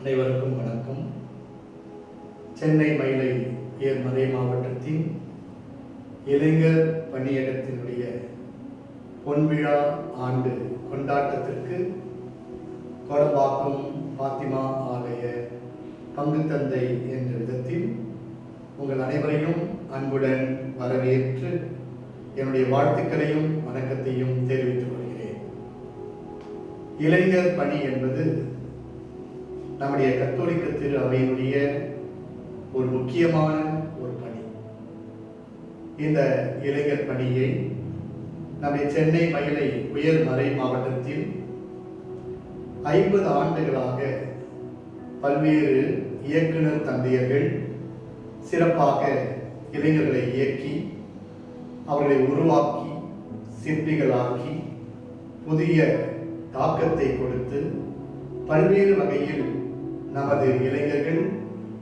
அனைவருக்கும் வணக்கம். சென்னை மயிலை ஏர்மறை மாவட்டத்தின் இளைஞர் பணியகத்தினுடைய பொன்விழா ஆண்டு கொண்டாட்டத்திற்கு கொடம்பாக்கம் பாத்திமா ஆலய பங்கு தந்தை என்ற விதத்தில் உங்கள் அனைவரையும் அன்புடன் வரவேற்று என்னுடைய வாழ்த்துக்களையும் வணக்கத்தையும் தெரிவித்துக் கொள்கிறேன். இளைஞர் பணி என்பது நம்முடைய கத்தோலிக்க திரு அவையினுடைய ஒரு முக்கியமான ஒரு பணி. இந்த இளைஞர் பணியை நம்முடைய சென்னை மயிலை உயர்மறை மாவட்டத்தில் ஐம்பது ஆண்டுகளாக பல்வேறு இயக்குனர் தந்தையர்கள் சிறப்பாக இளைஞர்களை இயக்கி அவர்களை உருவாக்கி சிற்பிகளாக்கி புதிய தாக்கத்தை கொடுத்து பல்வேறு வகையில் நமது இளைஞர்கள்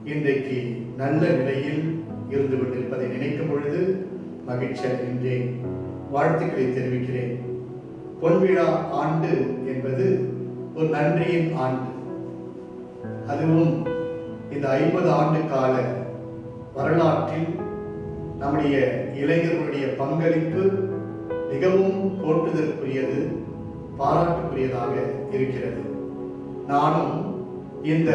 இன்றைக்கு நல்ல நிலையில் இருந்து கொண்டிருப்பதை நினைக்கும் பொழுது மகிழ்ச்சி அடைகின்றேன். வாழ்த்துக்களை தெரிவிக்கிறேன். பொன்விழா ஆண்டு என்பது ஒரு நன்றியின் ஆண்டு. அதுவும் இந்த ஐம்பது ஆண்டு கால வரலாற்றில் நம்முடைய இளைஞர்களுடைய பங்களிப்பு மிகவும் போற்றுதற்குரியது பாராட்டுக்குரியதாக இருக்கிறது. நானும் இந்த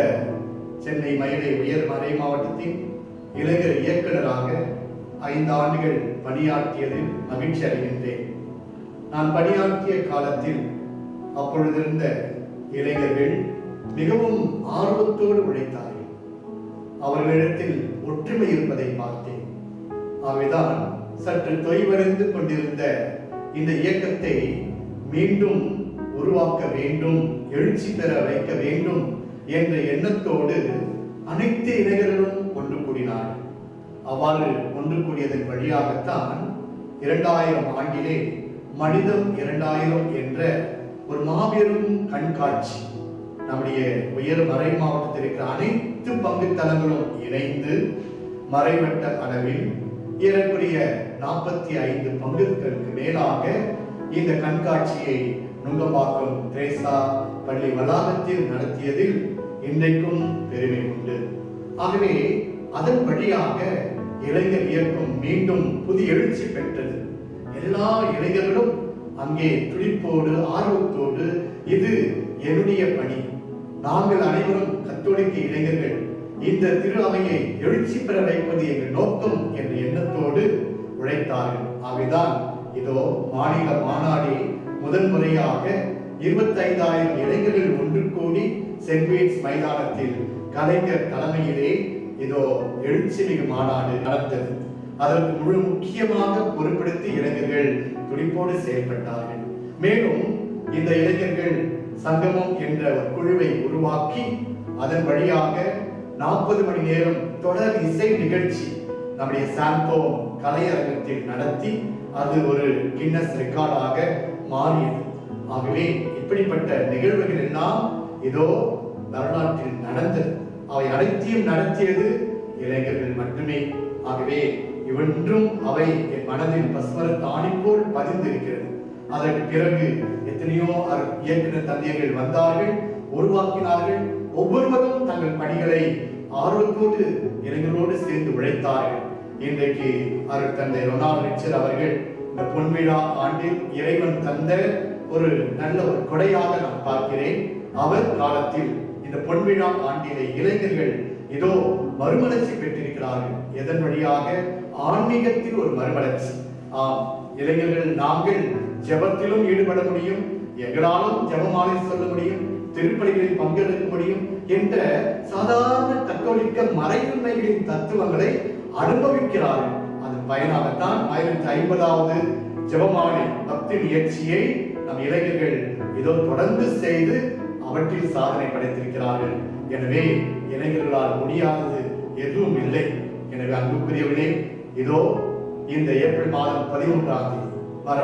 சென்னை மயிலை உயர் மறை மாவட்டத்தின் இளைஞர் இயக்குனராக ஐந்து ஆண்டுகள் பணியாற்றியதில் மகிழ்ச்சி அடைகின்றேன். நான் பணியாற்றிய காலத்தில் அப்பொழுதிருந்த இளைஞர்கள் மிகவும் ஆர்வத்தோடு உழைத்தார்கள். அவர்களிடத்தில் ஒற்றுமை இருப்பதை பார்த்தேன். ஆகவேதான் சற்று தொய்வடைந்து கொண்டிருந்த இந்த இயக்கத்தை மீண்டும் உருவாக்க வேண்டும் எழுச்சி பெற வைக்க வேண்டும் என்ற எண்ணத்தோடு அனைத்து இளைஞர்களும் ஒன்று கூடினார். அவ்வாறு ஒன்று கூடியதன் வழியாகத்தான் இரண்டாயிரம் ஆண்டிலே மனிதம் இரண்டாயிரம் என்ற ஒரு மாபெரும் கண்காட்சி நம்முடைய உயர் மறை மாவட்டத்தில் இருக்கிற அனைத்து பங்கு தளங்களும் இணைந்து மறைவட்ட அளவில் ஏறக்குரிய நாற்பத்தி ஐந்து பங்குகளுக்கு மேலாக இந்த கண்காட்சியை நுங்கம்பாக்கம் திரேசா பள்ளி வளாகத்தில் நடத்தியதில் இன்றைக்கும் பெருமை உண்டு. ஆகவே அதன் வழியாக இளைஞர் இயக்கம் மீண்டும் புதிய எழுச்சி பெற்றது. எல்லா இளைஞர்களும் அங்கே துடிப்போடு ஆர்வத்தோடு இது என்னுடைய பணி. நாங்கள் அனைவரும் கத்தோலிக்க இளைஞர்கள். இந்த திரு அவையை எழுச்சி பெற வைப்பது எங்கள் நோக்கம் என்ற எண்ணத்தோடு உழைத்தார்கள். ஆகவேதான் இதோ மாநில மாநாடு முதன் முறையாக இருபத்தைந்தாயிரம் இளைஞர்கள் ஒன்று கூடி சென்ட் மைதானத்தில் கலைஞர் தலைமையிலே இதோ எழுச்சிமிகு மாநாடு நடந்தது. அதற்கு முழு முக்கியமாக பொறுப்படுத்தி இளைஞர்கள் துடிப்போடு செயல்பட்டார்கள். மேலும் இந்த இளைஞர்கள் சங்கமம் என்ற ஒரு குழுவை உருவாக்கி அதன் வழியாக நாற்பது மணி நேரம் தொடர் இசை நிகழ்ச்சி நம்முடைய சாம்போ கலையரங்கத்தில் நடத்தி அது ஒரு கின்னஸ் ரெக்கார்டாக மாறியது. ஆகவே இப்படிப்பட்ட நிகழ்வுகள் எல்லாம் இதோ வரலாற்றில் நடந்தது. அவை அனைத்தையும் நடத்தியது இளைஞர்கள் மட்டுமே. ஆகவே இவன்றும் அவை என் மனதில் பஸ்வர தானிப்போல் போல் பதிந்திருக்கிறது. அதற்கு பிறகு எத்தனையோ இயக்குனர் தந்தையர்கள் வந்தார்கள் உருவாக்கினார்கள். ஒவ்வொருவரும் தங்கள் பணிகளை ஆர்வத்தோடு இளைஞர்களோடு சேர்ந்து உழைத்தார்கள். இன்றைக்கு அருள் தந்தை ரொனால்ட் ரிச்சர் அவர்கள் இந்த பொன்விழா ஆண்டில் இறைவன் தந்த ஒரு நல்ல ஒரு கொடையாக நான் பார்க்கிறேன். அவர் காலத்தில் இந்த பொன்விழா ஆண்டிலே இளைஞர்கள் ஏதோ மறுமலர்ச்சி பெற்றிருக்கிறார்கள். எதன் வழியாக? ஆன்மீகத்தில் ஒரு மறுமலர்ச்சி. ஆம் இளைஞர்கள் நாங்கள் ஜெபத்திலும் ஈடுபட முடியும் எங்களாலும் ஜபமாலை சொல்ல முடியும் திருப்பணிகளில் பங்கெடுக்க முடியும் என்ற சாதாரண கத்தோலிக்க மறையுண்மைகளின் தத்துவங்களை அனுபவிக்கிறார்கள். அதன் பயனாகத்தான் ஆயிரத்தி ஐம்பதாவது ஜபமாலை பக்தி முயற்சியை நம் இளைஞர்கள் இதோ தொடர்ந்து செய்து அவற்றில் சாதனை படைத்திருக்கிறார்கள். எனவே இளைஞர்களால் முடியாதது எதுவும் இல்லை. எனவே அன்புக்குரியவர்களே இதோ இந்த ஏப்ரல் மாதம் பதிமூன்றாம் தேதி வர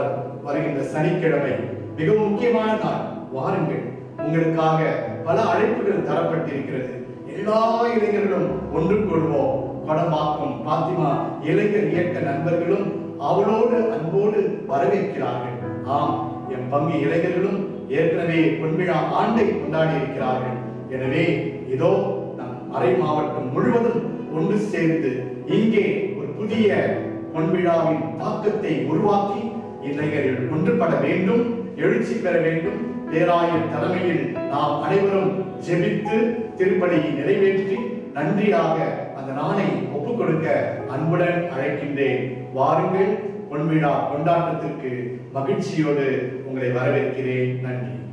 வருகின்ற சனிக்கிழமை மிக முக்கியமான நாள். வாருங்கள் உங்களுக்காக பல அழைப்புகள் தரப்பட்டிருக்கிறது. எல்லா இளைஞர்களும் ஒன்று கொள்வோம் படமாக்கும் பாத்திமா இளைஞர் இயக்க நண்பர்களும் அவளோடு அன்போடு வரவேற்கிறார்கள். ஆம் என் பங்கு இளைஞர்களும் ஏற்கனவே பொன்விழா ஆண்டை கொண்டாடி இருக்கிறார்கள் எனவே இதோ நம் மறை மாவட்டம் முழுவதும் ஒன்று சேர்ந்து இங்கே ஒரு புதிய பொன்விழாவின் தாக்கத்தை உருவாக்கி இளைஞர்கள் ஒன்றுபட வேண்டும் எழுச்சி பெற வேண்டும். பேராயர் தலைமையில் நாம் அனைவரும் ஜெபித்து திருப்பணியை நிறைவேற்றி நன்றியாக அந்த நாளை ஒப்புக் கொடுக்க அன்புடன் அழைக்கின்றேன். வாருங்கள் பொன்விழா கொண்டாட்டத்திற்கு மகிழ்ச்சியோடு உங்களை வரவேற்கிறேன். நன்றி.